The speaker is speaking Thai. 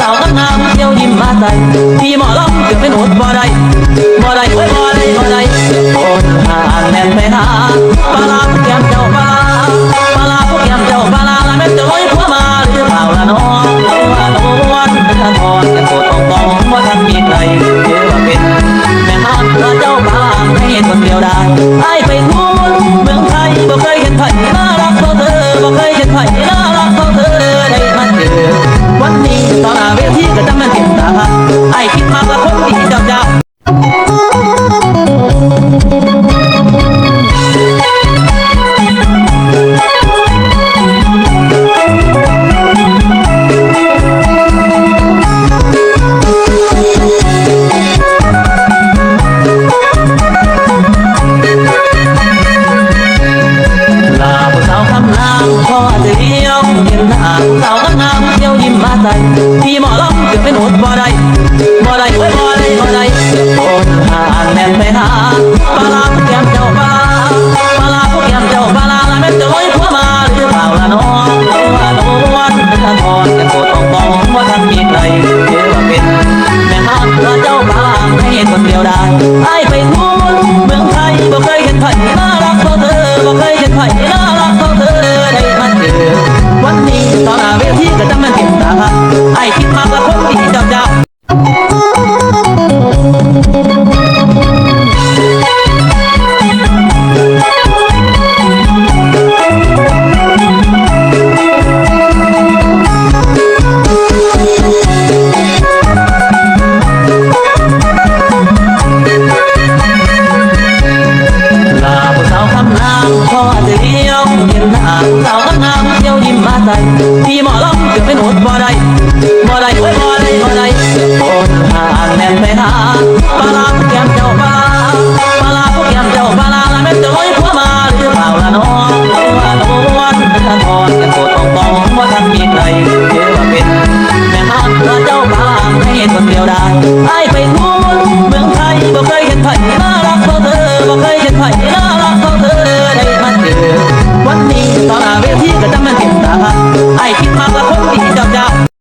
สาวงามเที่ยวยิ้มมาใส่ที่หมอลำเกือบเป็นอดบ่ได้บ่ได้เอ้ยบ่ได้บ่ได้โอ้ทาแม่นไปหาปลาผู้แก้มเจ้าปลาปลาผู้แก้มเจ้าปลาละแม่จะโอ้ยผัวมาหรือเปล่าละน้องว่าโอ้วันเป็นทางอ่อนแต่โตต้องมองว่าท่านมีใครหรือว่าเป็นแม่หาพระเจ้าปลาเห็นคนเดียวได้ ไปหาปลาลาผู้แก้มเจ้าปลาปลาลาผู้แก้มเจ้าปลาลาละแม่นจะลอยผัวมาหรือเปล่าละน้องว่าโนวันท่านทอนกันโกต้องมองว่าท่านมีใครเชื่อว่าเป็นแม่ฮักเจ้าปลาให้คนเดียวได้ไอ้ไปทั่วเมืองไทยบ่เคย ผู้สาวคำนางเที่ยวยิ้มมาใส่พี่หมอลำเกือบเป็นหดบ่ได้บ่ได้โอ้ยบ่ได้บ่ได้คนหานแน่นไปหาปลาลาผู้แก้มเจ้าปลาปลาลาผู้แก้มเจ้าปลาลาละแม่นจะลอยผัวมาหรือเปล่าละน้องว่าโนวันเป็นทอนกันโกตองตองว่าท่านมีใครเชื่อว่าเป็นแม่ฮักพระเจ้าปลาให้คนเดียวได้ไอ้ไปทั่วเมืองไทยบ่เคยเห็นไผ่น่ารักเท่าเธอบ่เคยเห็นไผ่น่ารักเท่าเธอได้มาเจอ จะมันเห็นต